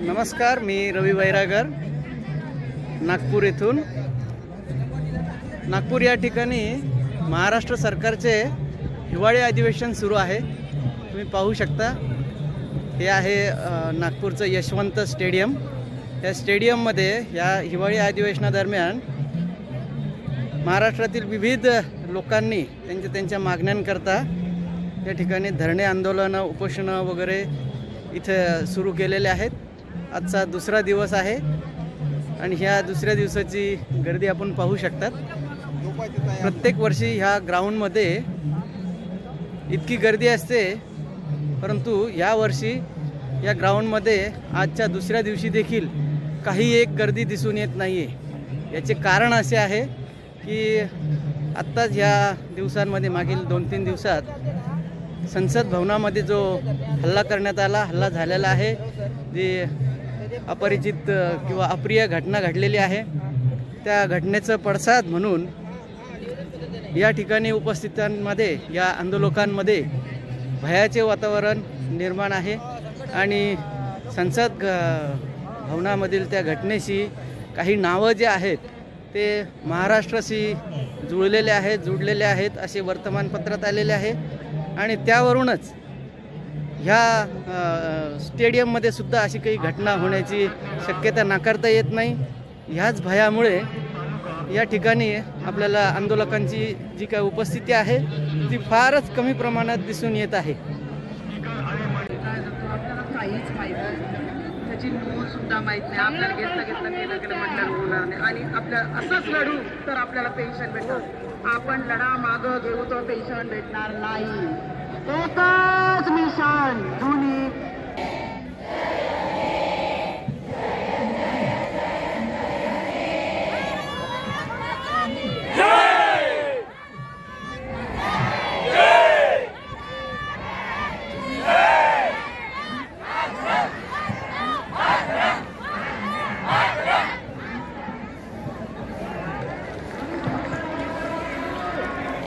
नमस्कार मी रवी वैरागर नागपूर येथून नागपूर या ठिकाणी महाराष्ट्र सरकारचे हिवाळी अधिवेशन सुरू आहे. तुम्ही पाहू शकता हे आहे नागपूरचं यशवंत स्टेडियम. या स्टेडियममध्ये या हिवाळी अधिवेशनादरम्यान महाराष्ट्रातील विविध लोकांनी त्यांच्या त्यांच्या मागण्यांकरता या ठिकाणी धरणे आंदोलनं उपोषणं वगैरे इथं सुरू केलेले आहेत. आजचा दुसरा दिवस आहे आणि ह्या दुसऱ्या दिवसाची गर्दी आपण पाहू शकतात. प्रत्येक वर्षी ह्या ग्राउंडमध्ये इतकी गर्दी असते परंतु यावर्षी या ग्राउंडमध्ये आजच्या दुसऱ्या दिवशी देखील काही एक गर्दी दिसून येत नाही आहे याचे कारण असे आहे की आत्ताच ह्या दिवसांमध्ये मागील दोन तीन दिवसात संसद भवनामध्ये जो हल्ला करण्यात आला हल्ला झालेला आहे जे अपरिचित किंवा अप्रिय घटना घडलेली आहे. त्या घटनेचं पडसाद म्हणून या ठिकाणी उपस्थितांमध्ये या आंदोलकांमध्ये भयाचे वातावरण निर्माण आहे आणि संसद भवनामधील त्या घटनेशी काही नावं जे आहेत ते महाराष्ट्राशी जुळलेले आहेत जुळलेले आहेत असे वर्तमानपत्रात आलेले आहे. आणि त्यावरूनच ह्या स्टेडियममध्ये सुद्धा अशी काही घटना होण्याची शक्यता नाकारता येत नाही. ह्याच भयामुळे या ठिकाणी आपल्याला आंदोलकांची जी काय उपस्थिती आहे ती फारच कमी प्रमाणात दिसून येत आहे. आपल्याला काहीच माहीत त्याची नोंद सुद्धा माहीत नाही. आपल्याला घेतलं घेतलं केलं केलं म्हटलं होणार नाही. आणि आपल्या असंच लढू तर आपल्याला पेन्शन भेटणार आपण लढा मागं घेऊ तर पेन्शन भेटणार नाही.